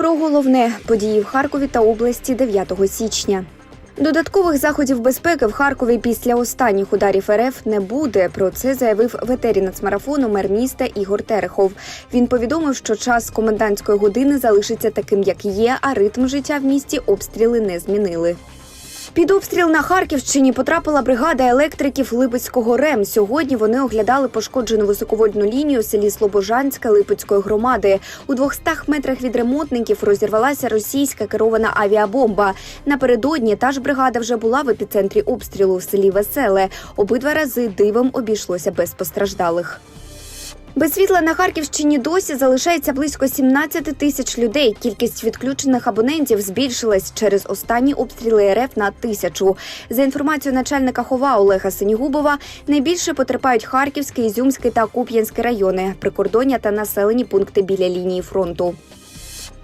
Про головне події в Харкові та області 9 січня. Додаткових заходів безпеки в Харкові після останніх ударів РФ не буде. Про це заявив ветері нацмарафону мер міста Ігор Терехов. Він повідомив, що час комендантської години залишиться таким, як є, а ритм життя в місті обстріли не змінили. Під обстріл на Харківщині потрапила бригада електриків Липецького РЕМ. Сьогодні вони оглядали пошкоджену високовольтну лінію в селі Слобожанська Липецької громади. У 200 метрах від ремонтників розірвалася російська керована авіабомба. Напередодні та ж бригада вже була в епіцентрі обстрілу в селі Веселе. Обидва рази дивом обійшлося без постраждалих. Без світла на Харківщині досі залишається близько 17 тисяч людей. Кількість відключених абонентів збільшилась через останні обстріли РФ на тисячу. За інформацією начальника хова Олега Синігубова, найбільше потерпають Харківський, Ізюмський та Куп'янський райони, прикордоння та населені пункти біля лінії фронту.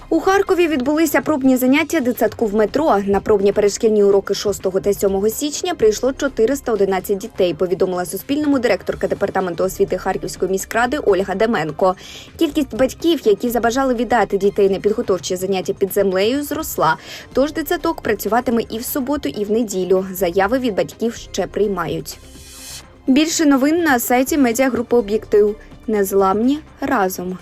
У Харкові відбулися пробні заняття дитсадку в метро. На пробні перешкільні уроки 6 та 7 січня прийшло 411 дітей. Повідомила Суспільному директорка департаменту освіти Харківської міськради Ольга Деменко. Кількість батьків, які забажали віддати дітей на підготовчі заняття під землею, зросла. Тож дитсадок працюватиме і в суботу, і в неділю. Заяви від батьків ще приймають. Більше новин на сайті медіагрупи Об'єктив. Незламні разом.